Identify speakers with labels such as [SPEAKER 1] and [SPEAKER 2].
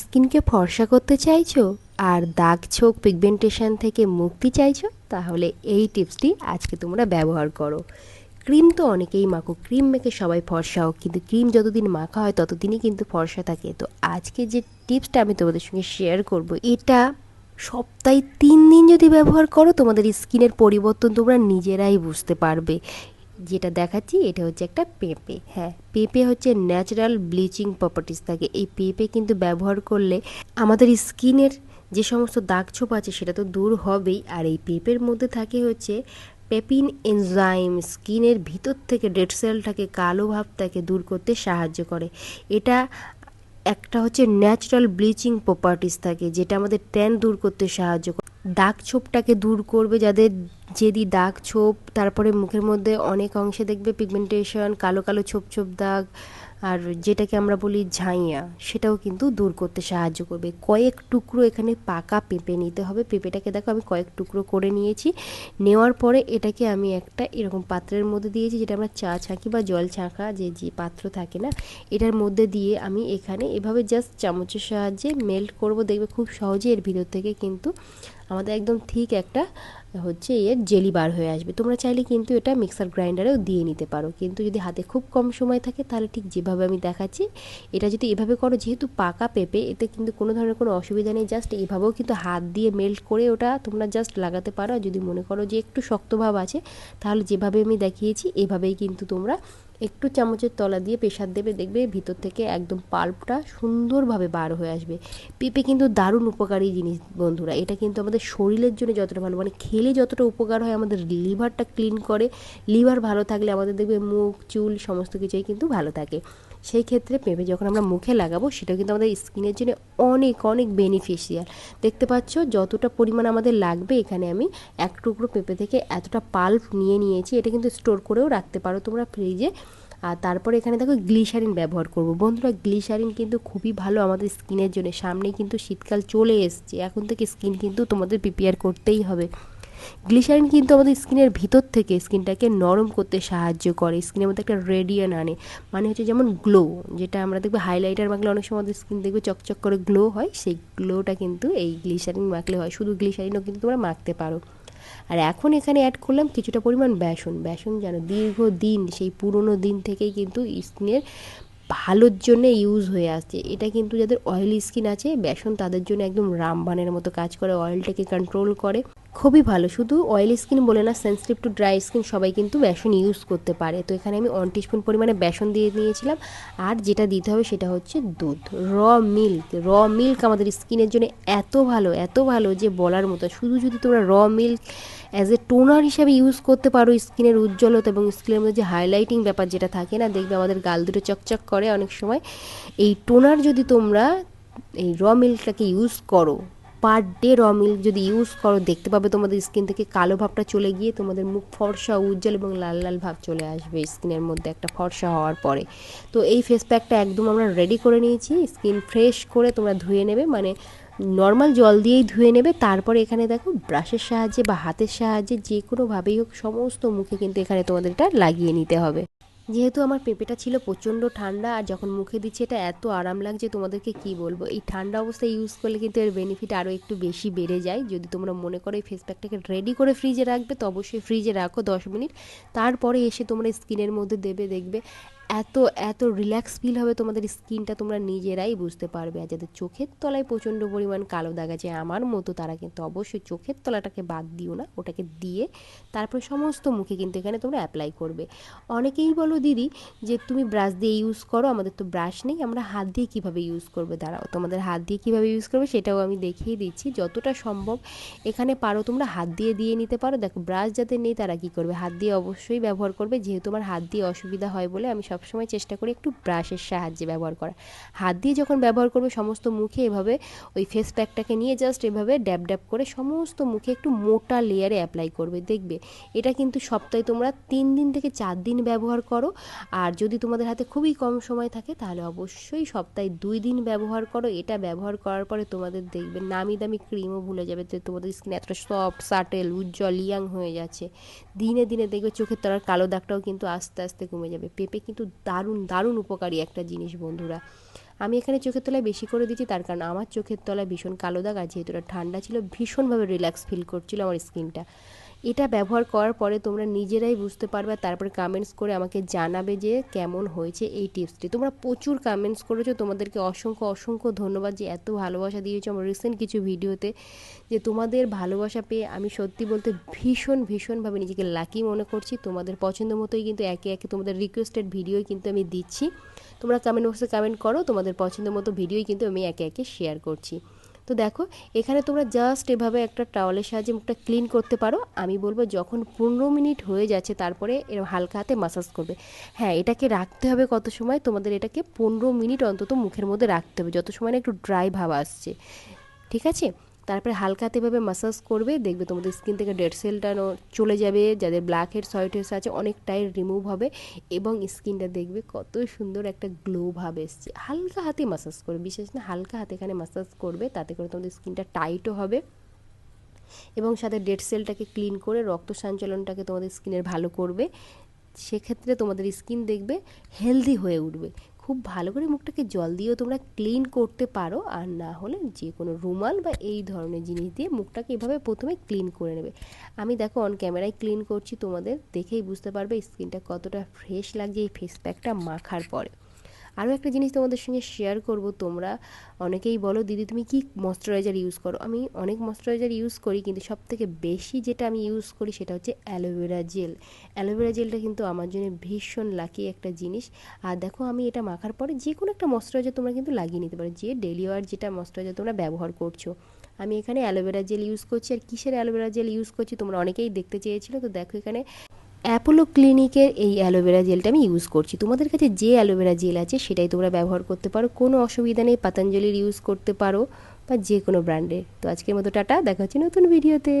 [SPEAKER 1] স্কিনকে ফর্সা করতে চাইছো আর দাগ, ছোপ পিগমেন্টেশন থেকে মুক্তি চাইছো, তাহলে এই টিপসটি আজকে তোমরা ব্যবহার করো। ক্রিম তো অনেকেই মাখো, ক্রিম মেখে সবাই ফর্সা হোক, কিন্তু ক্রিম যতদিন মাখা হয় ততদিনই কিন্তু ফর্সা থাকে। তো আজকে যে টিপসটা আমি তোমাদের সঙ্গে শেয়ার করব, এটা সপ্তাহে তিন দিন যদি ব্যবহার করো, তোমাদের স্কিনের পরিবর্তন তোমরা নিজেরাই বুঝতে পারবে। যেটা দেখাচ্ছি, এটা হচ্ছে একটা পেঁপে। হ্যাঁ পেঁপে হচ্ছে ন্যাচারাল ব্লিচিং প্রপার্টিস থাকে এই পেঁপে কিন্তু ব্যবহার করলে আমাদের স্কিনের যে সমস্ত দাগ ছোপ আছে, সেটা তো দূর হবেই। আর এই পেঁপের মধ্যে থাকে হচ্ছে পেপিন এনজাইম স্কিনের ভিতর থেকে ডেড সেলটাকে কালো ভাবটাকে দূর করতে সাহায্য করে। এটা একটা হচ্ছে ন্যাচারাল ব্লিচিং প্রপার্টিস থাকে, যেটা আমাদের ট্যান দূর করতে সাহায্য করে। দাগ ছোপটাকে দূর করবে, যাদের যেদি দাগ ছোপ, তারপরে মুখের মধ্যে অনেক অংশে দেখবে পিগমেন্টেশন কালো কালো ছোপ ছোপ দাগ, আর যেটাকে আমরা বলি ঝাইয়া, সেটাও কিন্তু দূর করতে সাহায্য করবে। কয়েক টুকরো এখানে পাকা পেঁপে নিতে হবে। পেঁপেটাকে দেখো আমি কয়েক টুকরো করে নিয়েছি। নেওয়ার পরে এটাকে আমি একটা এরকম পাত্রের মধ্যে দিয়েছি, যেটা আমরা চা ছাঁকি বা জল ছাঁকা যে যে পাত্র থাকে না, এটার মধ্যে দিয়ে আমি এখানে এভাবে জাস্ট চামচের সাহায্যে মেল্ট করব। দেখবে খুব সহজে এর ভিতর থেকে কিন্তু আমাদের একদম ঠিক একটা, হচ্ছে এর জেলি বার হয়ে আসবে। তোমরা চাইলে কিন্তু এটা মিক্সার গ্রাইন্ডারেও দিয়ে নিতে পারো। কিন্তু যদি হাতে খুব কম সময় থাকে, তাহলে ঠিক যেভাবে আমি দেখাচ্ছি, এটা যদি এভাবে করো, যেহেতু পাকা পেঁপে, এতে কিন্তু কোনো ধরনের কোনো অসুবিধা নেই। জাস্ট এভাবেও কিন্তু হাত দিয়ে মেল্ট করে ওটা তোমরা জাস্ট লাগাতে পারো। যদি মনে করো যে একটু শক্তভাব আছে, তাহলে যেভাবে আমি দেখিয়েছি, এভাবেই কিন্তু তোমরা একটু চামচের তলা দিয়ে প্রেশার দেবে, দেখবে ভিতর থেকে একদম পাল্পটা সুন্দরভাবে বার হয়ে আসবে। পেঁপে কিন্তু দারুণ উপকারী জিনিস বন্ধুরা। এটা কিন্তু আমাদের শরীরের জন্য যতটা ভালো মানে খেলে যতটা উপকার হয়, আমাদের লিভারটা ক্লিন করে। লিভার ভালো থাকলে আমাদের দেখবে মুখ, চুল সমস্ত কিছুই কিন্তু ভালো থাকে। সেই ক্ষেত্রে পেঁপে যখন আমরা মুখে লাগাবো সেটা কিন্তু আমাদের স্কিনের জন্য অনেক অনেক বেনিফিশিয়াল। দেখতে পাচ্ছ যতটা পরিমাণ আমাদের লাগবে, এখানে আমি এক টুকরো পেঁপে থেকে এতটা পাল্প নিয়ে নিয়েছি। এটা কিন্তু স্টোর করেও রাখতে পারো তোমরা ফ্রিজে। আর তারপরে এখানে দেখো গ্লিসারিন ব্যবহার করব। বন্ধুরা, গ্লিসারিন কিন্তু খুবই ভালো আমাদের স্কিনের জন্য। সামনে কিন্তু শীতকাল চলে এসছে। এখন থেকে স্কিন কিন্তু তোমাদের প্রিপেয়ার করতেই হবে। গ্লিসারিন কিন্তু আমাদের স্কিনের ভিতর থেকে স্কিনটাকে নরম করতে সাহায্য করে। স্কিনের মধ্যে একটা রেডিয়ান আনে। মানে হচ্ছে যেমন গ্লো যেটা আমরা দেখব হাইলাইটার মাখলে অনেক সময় আমাদের স্কিন দেখবে চকচক করে গ্লো হয়। সেই গ্লোটা কিন্তু এই গ্লিসারিন মাখলে হয়। শুধু গ্লিসারিনও কিন্তু তোমরা মাখতে পারো। আর এখন এখানে অ্যাড করলাম কিছুটা পরিমাণ বেসন। বেসন যেন দীর্ঘদিন, সেই পুরনো দিন থেকেই কিন্তু স্কিনের ভালোর জন্য ইউজ হয়ে আসছে। এটা কিন্তু যাদের অয়েলি স্কিন আছে, বেসন তাদের জন্য একদম রামবানের মতো কাজ করে অয়েলটাকে কন্ট্রোল করে। খুবই ভালো। শুধু অয়েলি স্কিন বলে না সেন্সিটিভ টু ড্রাই স্কিন সবাই কিন্তু বেসন ইউজ করতে পারে। তো এখানে আমি ওয়ান টিস্পুন পরিমাণে বেসন দিয়ে নিয়েছিলাম। আর যেটা দিতে হবে সেটা হচ্ছে দুধ। র মিল্ক র মিল্ক আমাদের স্কিনের জন্য এত ভালো এত ভালো যে বলার মতো। শুধু যদি তোমরা raw milk as a toner হিসাবে ইউজ করতে পারো স্কিনের উজ্জ্বলতা এবং স্কিনের মধ্যে যে হাইলাইটিং ব্যাপার যেটা থাকে না, দেখবে আমাদের গাল দুটো চকচক করে অনেক সময়। এই টোনার যদি তোমরা এই র মিল্কটাকে ইউজ করো পার ডে র মিল্ক যদি ইউজ করো, দেখতে পাবে তোমাদের স্কিন থেকে কালো ভাবটা চলে গিয়ে তোমাদের মুখ ফর্সা, উজ্জ্বল এবং লাল লাল ভাব চলে আসবে স্কিনের মধ্যে একটা ফর্সা হওয়ার পরে। তো এই ফেস প্যাকটা একদম আমরা রেডি করে নিয়েছি স্কিন ফ্রেশ করে তোমরা ধুয়ে নেবে মানে নর্মাল জল দিয়েই ধুয়ে নেবে। তারপরে এখানে দেখো ব্রাশের সাহায্যে বা হাতের সাহায্যে যে কোনোভাবেই হোক সমস্ত মুখে কিন্তু এখানে তোমাদের এটা লাগিয়ে নিতে হবে। যেহেতু আমার পেঁপেটা ছিল প্রচণ্ড ঠান্ডা, আর যখন মুখে দিচ্ছে এটা এত আরাম লাগছে, তোমাদেরকে কি বলব? এই ঠান্ডা অবস্থায় ইউজ করলে কিন্তু এর বেনিফিট আরও একটু বেশি বেড়ে যায়। যদি তোমরা মনে করো এই ফেস প্যাকটাকে রেডি করে ফ্রিজে রাখবে, তো অবশ্যই ফ্রিজে রাখো দশ মিনিট। তারপরে এসে তোমরা স্কিনের মধ্যে দেবে, দেখবে এত এত রিল্যাক্স ফিল হবে তোমাদের স্কিনটা তোমরা নিজেরাই বুঝতে পারবে। আর যাদের চোখের তলায় প্রচণ্ড পরিমাণ কালো দাগ আছে, আমার মতো তারা কিন্তু অবশ্যই চোখের তলাটাকে বাদ দিও না, ওটাকে দিয়ে তারপর সমস্ত মুখে কিন্তু এখানে তোমরা অ্যাপ্লাই করবে। অনেকেই বলো, দিদি, যে তুমি ব্রাশ দিয়ে ইউজ করো, আমাদের তো ব্রাশ নেই, আমরা হাত দিয়ে কীভাবে ইউজ করবে? দাঁড়াও, তোমাদের হাত দিয়ে কীভাবে ইউজ করবে সেটাও আমি দেখিয়ে দিচ্ছি। যতটা সম্ভব এখানে পারো, তোমরা হাত দিয়ে দিয়ে নিতে পারো। দেখো ব্রাশ যাদের নেই তারা কী করবে? হাত দিয়ে অবশ্যই ব্যবহার করবে। যেহেতু আমার হাত দিয়ে অসুবিধা হয় বলে আমি সব সবসময় চেষ্টা করি একটু ব্রাশের সাহায্যে ব্যবহার করা হাত দিয়ে যখন ব্যবহার করবে সমস্ত মুখে এভাবে ওই ফেস প্যাকটাকে নিয়ে জাস্ট এভাবে ড্যাব ড্যাব করে সমস্ত মুখে একটু মোটা লেয়ারে অ্যাপ্লাই করবে, দেখবে? এটা কিন্তু সপ্তাহে তোমরা তিন দিন থেকে চার দিন ব্যবহার করো। আর যদি তোমাদের হাতে খুবই কম সময় থাকে, তাহলে অবশ্যই সপ্তাহে দুই দিন ব্যবহার করো। এটা ব্যবহার করার পরে তোমাদের দেখবে নামি দামি ক্রিমও ভুলে যাবে। যে তোমাদের স্কিন এতটা সফট সাটেল উজ্জ্বল ইয়াং হয়ে যাচ্ছে। দিনে দিনে দেখবে চোখের তলার কালো দাগটাও কিন্তু আস্তে আস্তে কমে যাবে। পেঁপে কিন্তু দারুণ দারুণ উপকারী একটা জিনিস বন্ধুরা। আমি এখানে চোখের তলায় বেশি করে দিচ্ছি তার কারণ আমার চোখের তলায় ভীষণ কালো দাগ আর যেহেতু ঠান্ডা ছিল, ভীষণভাবে রিল্যাক্স ফিল করছিল আমার স্কিনটা এটা ব্যবহার করার পরে তোমরা নিজেরাই বুঝতে পারবে তারপরে কামেন্টস করে আমাকে জানাবে যে কেমন হয়েছে এই টিপসটি। তোমরা প্রচুর কামেন্টস করেছ, তোমাদেরকে অসংখ্য অসংখ্য ধন্যবাদ যে এত ভালোবাসা দিয়েছ আমার রিসেন্ট কিছু ভিডিওতে যে তোমাদের ভালোবাসা পেয়ে আমি সত্যি বলতে ভীষণ, ভীষণভাবে নিজেকে লাকি মনে করছি। তোমাদের পছন্দ মতোই কিন্তু একে একে তোমাদের রিকোয়েস্টেড ভিডিওই কিন্তু আমি দিচ্ছি। তোমরা কমেন্ট বক্সে কমেন্ট করো, তোমাদের পছন্দ মতো ভিডিওই কিন্তু আমি একে একে শেয়ার করছি। তো দেখো, এখানে তোমরা জাস্ট এভাবে একটা টাওয়ালের সাহায্যে মুখটা ক্লিন করতে পারো। আমি বলব যখন পনেরো মিনিট হয়ে যাচ্ছে, তারপরে এরকম হালকা হাতে মাসাজ করবে। হ্যাঁ এটাকে রাখতে হবে কত সময়? তোমাদের এটাকে পনেরো মিনিট অন্তত মুখের মধ্যে রাখতে হবে, যত সময় না একটু ড্রাই ভাব আসছে। ঠিক আছে? তারপরে হালকাতে এভাবে মাসাজ করবে, দেখবে তোমাদের স্কিন থেকে ডেড সেলটা চলে যাবে, যাদের ব্ল্যাক হেডস হোয়াইট হেডস আছে, অনেকটাই রিমুভ হবে এবং স্কিনটা দেখবে কত সুন্দর একটা গ্লো ভাব এসছে। হালকা হাতে মাসাজ করবে, বিশেষ না হালকা হাতে এখানে মাসাজ করবে, তাতে করে তোমাদের স্কিনটা টাইটও হবে এবং সাথে ডেড সেলটাকে ক্লিন করে রক্ত সঞ্চালনটাকে তোমাদের স্কিনের ভালো করবে। সেক্ষেত্রে তোমাদের স্কিন দেখবে হেলদি হয়ে উঠবে। খুব ভালো করে মুখটাকে জল দিয়েও তোমরা ক্লিন করতে পারো। আর না হলে যে কোনো রুমাল বা এই ধরনের জিনিস দিয়ে মুখটাকে এভাবে প্রথমে ক্লিন করে নেবে। আমি দেখো অন ক্যামেরায় ক্লিন করছি, তোমাদের দেখেই বুঝতে পারবে স্কিনটা কতটা ফ্রেশ লাগছে এই ফেস প্যাকটা মাখার পরে। আরও একটা জিনিস তোমাদের সঙ্গে শেয়ার করব। তোমরা অনেকেই বলো, দিদি, তুমি কি ময়শ্চারাইজার ইউজ করো? আমি অনেক ময়শ্চারাইজার ইউজ করি, কিন্তু সব থেকে বেশি যেটা আমি ইউজ করি সেটা হচ্ছে অ্যালোভেরা জেল অ্যালোভেরা জেলটা কিন্তু আমার জন্য ভীষণ লাকি একটা জিনিস। আর দেখো, আমি এটা মাখার পরে যে কোনো একটা ময়শ্চারাইজার তোমরা কিন্তু লাগিয়ে নিতে পারো। যে ডেলি ওয়ার যেটা ময়শ্চারাইজার তোমরা ব্যবহার করছ। আমি এখানে অ্যালোভেরা জেল ইউজ করছি। আর কিসের অ্যালোভেরা জেল ইউজ করছি তোমরা অনেকেই দেখতে চেয়েছিলো। তো দেখো এখানে অ্যাপোলো ক্লিনিকের এই অ্যালোভেরা জেলটা আমি ইউজ করছি। তোমাদের কাছে যে অ্যালোভেরা জেল আছে সেটাই তোমরা ব্যবহার করতে পারো। কোনো অসুবিধা নেই, পাতঞ্জলির ইউজ করতে পারো বা যে কোনো ব্র্যান্ডের তো আজকের মতো টাটা, দেখা হচ্ছে নতুন ভিডিওতে